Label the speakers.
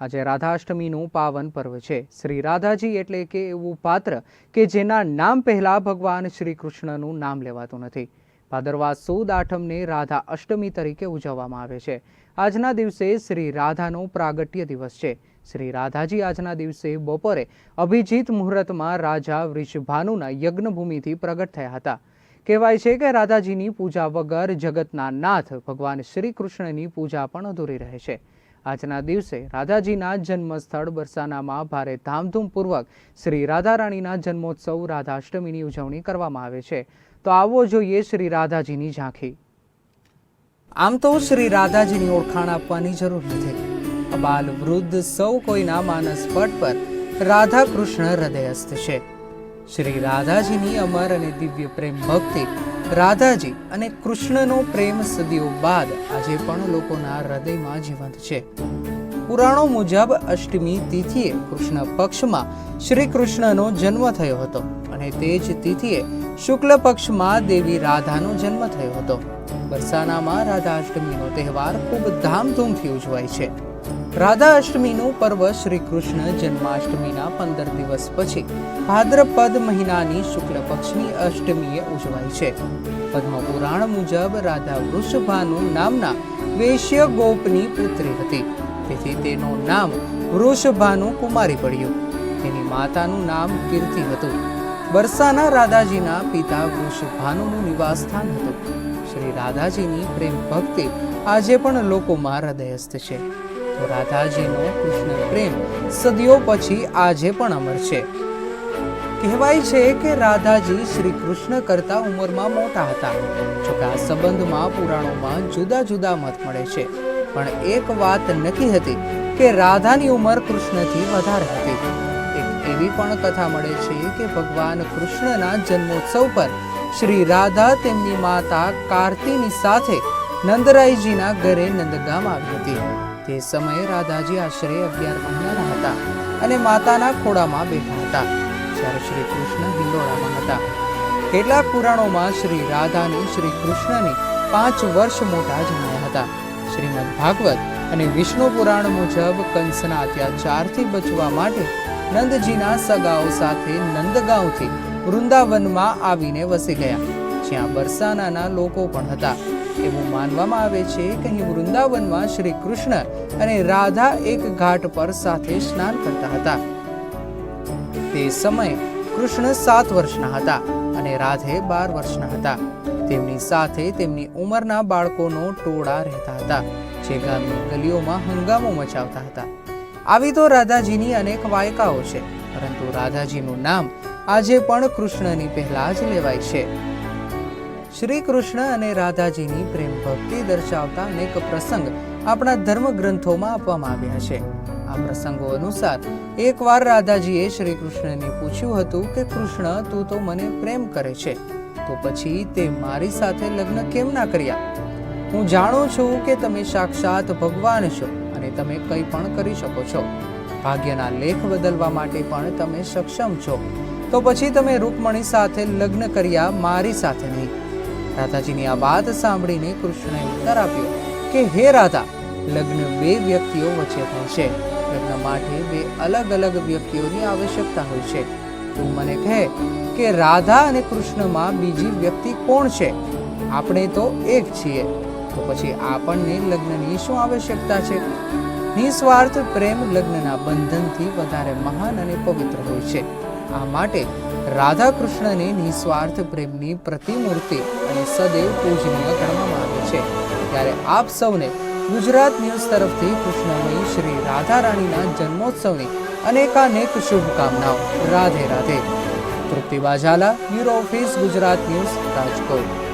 Speaker 1: આજે રાધાષ્ટમીનું પાવન પર્વ છે. શ્રી રાધાજી એટલે કે એવું પાત્ર કે જેના નામ પહેલાં ભગવાન શ્રી કૃષ્ણનું નામ લેવાતું નથી. ભાદરવા સુદ આઠમને રાધા અષ્ટમી તરીકે ઉજવવામાં આવે છે. આજના દિવસે શ્રી રાધાનો પ્રાગટ્ય દિવસ છે. શ્રી રાધાજી આજના દિવસે બપોરે અભિજીત મુહૂર્તમાં રાજા વૃષભાનુના યજ્ઞભૂમિથી પ્રગટ થયા હતા. કહેવાય છે કે રાધાજીની પૂજા વગર જગતના નાથ ભગવાન શ્રી કૃષ્ણની પૂજા પણ અધૂરી રહે છે. આજના દિવસે રાધાજીના જન્મસ્થળ બરસાનામાં ભારે ધામધૂમપૂર્વક શ્રી રાધા રાણીના જન્મોત્સવ રાધાષ્ટમીની ઉજવણી કરવામાં આવે છે. તો આવો જોઈએ શ્રી રાધાજીની ઝાંખી. આમ તો શ્રી રાધાજીની ઓળખાણ આપવાની જરૂર નથી. અબાલ વૃદ્ધ સૌ કોઈના માનસ પટ પર રાધા કૃષ્ણ હૃદયસ્થ છે. શ્રી રાધાજીની અમર અને દિવ્ય પ્રેમ ભક્તિ રાધાજી અને કૃષ્ણનો પ્રેમ સદીઓ બાદ આજે પણ લોકોના હૃદયમાં જીવંત છે. પુરાણો મુજબ અષ્ટમી તિથિએ કૃષ્ણ પક્ષમાં શ્રી કૃષ્ણનો જન્મ થયો હતો અને તે જ તિથિએ શુક્લ પક્ષમાં દેવી રાધાનો જન્મ થયો હતો. બરસાનામાં રાધા અષ્ટમીનો તહેવાર ખૂબ ધામધૂમથી ઉજવાય છે. રાધા અષ્ટમીનું પર્વ શ્રી કૃષ્ણ જન્માષ્ટમીના પંદર દિવસ પછી. ભાદ્રપદ મહિનાની શુક્લ પક્ષની અષ્ટમીએ ઉજવાય છે. પદ્મપુરાણ મુજબ રાધા વૃષભાનુ નામના વેશ્ય ગોપની પુત્રી હતી. તેથી તેનું નામ વૃષભાનુ કુમારી પડ્યું. તેની માતાનું નામ કીર્તિ હતું. બરસાના રાધાજીના પિતા વૃષભાનુનું નિવાસસ્થાન હતું. શ્રી રાધાજીની પ્રેમ ભક્તિ આજે પણ લોકોમાં હૃદયસ્થ છે. તો રાધાજીનો કૃષ્ણ પ્રેમ સદીઓ પછી આજે પણ અમર છે. કહેવાય છે કે રાધાજી શ્રી કૃષ્ણ કરતા ઉંમરમાં મોટા હતા. જોકે આ સંબંધમાં પુરાણોમાં જુદા જુદા મત મળે છે. પણ એક વાત નક્કી હતી કે રાધાની ઉંમર કૃષ્ણથી વધારે હતી. એક એવી પણ કથા મળે છે કે ભગવાન કૃષ્ણના જન્મોત્સવ પર શ્રી રાધા તેમની માતા કાર્તિની સાથે નંદરાયજીના ઘરે નંદગામ આવી હતી. તે સમયે રાધાજી આશરે અગિયાર મહિનાના હતા અને માતાના ખોળામાં બેઠા હતા. જ્યારે શ્રી કૃષ્ણ હિંડોળામાં હતા. કેટલાક પુરાણોમાં શ્રી રાધાને શ્રી કૃષ્ણને પાંચ વર્ષ મોટા જણાયા હતા. શ્રીમદ ભાગવત અને વિષ્ણુ પુરાણ મુજબ કંસના અત્યાચારથી બચવા માટે નંદજીના સગાઓ સાથે નંદગાંવથી વૃંદાવનમાં આવીને વસી ગયા, જ્યાં બરસાનાના લોકો પણ હતા. એવું માનવામાં આવે છે કે અહીં વૃંદાવનમાં શ્રી કૃષ્ણ અને રાધા એક ઘાટ પર સાથે સ્નાન કરતા હતા. તે સમયે કૃષ્ણ સાત વર્ષના હતા અને રાધે બાર વર્ષના હતા. તેમની સાથે તેમની ઉંમરના બાળકોનો ટોળા રહેતા હતા, જે ગામની ગલીઓમાં હંગામો મચાવતા હતા. આવી તો રાધાજીની અનેક વાયકાઓ છે, પરંતુ રાધાજીનું નામ આજે પણ કૃષ્ણની પહેલા જ લેવાય છે. શ્રી કૃષ્ણ અને રાધાજીની પ્રેમ ભક્તિ દર્શાવતા અનેક પ્રસંગ આપણા ધર્મ ગ્રંથોમાં આપવામાં આવ્યા છે. આ પ્રસંગો અનુસાર એકવાર રાધાજીએ શ્રી કૃષ્ણને પૂછ્યું હતું કે, કૃષ્ણ, તું તો મને પ્રેમ કરે છે. તો પછી તે મારી સાથે લગ્ન કેમ ના કર્યા? હું જાણું છું કે તમે સાક્ષાત ભગવાન છો અને તમે કંઈ પણ કરી શકો છો. ભાગ્યના લેખ બદલવા માટે પણ તમે સક્ષમ છો. તો પછી તમે રૂકમણી સાથે લગ્ન કર્યા, મારી સાથે નહીં. રાધાજીની આ વાત સાંભળીને કૃષ્ણએ ઉત્તર આપ્યો કે, હે રાધા, લગ્ન બે વ્યક્તિઓ વચ્ચે થાય છે. લગ્ન માટે બે અલગ અલગ વ્યક્તિઓની આવશ્યકતા હોય છે. તું મને કહે કે, રાધા અને કૃષ્ણમાં બીજી વ્યક્તિ કોણ છે? આપણે તો એક છીએ. તો પછી આપણને લગ્નની શું આવશ્યકતા છે? નિસ્વાર્થ પ્રેમ લગ્નના બંધનથી વધારે મહાન અને પવિત્ર હોય છે. આ માટે રાધા કૃષ્ણને નિસ્વાર્થ પ્રેમની પ્રતિમૂર્તિ અને સદૈવ પૂજનીય ગણવામાં આવે છે. ત્યારે આપ સૌને ગુજરાત ન્યૂઝ તરફથી કૃષ્ણમયી શ્રી રાધા રાણીના જન્મોત્સવની અનેકાનેક શુભકામનાઓ. Radhe Radhe. Trupti Bajala, bureau office, Gujarat news, Rajkot.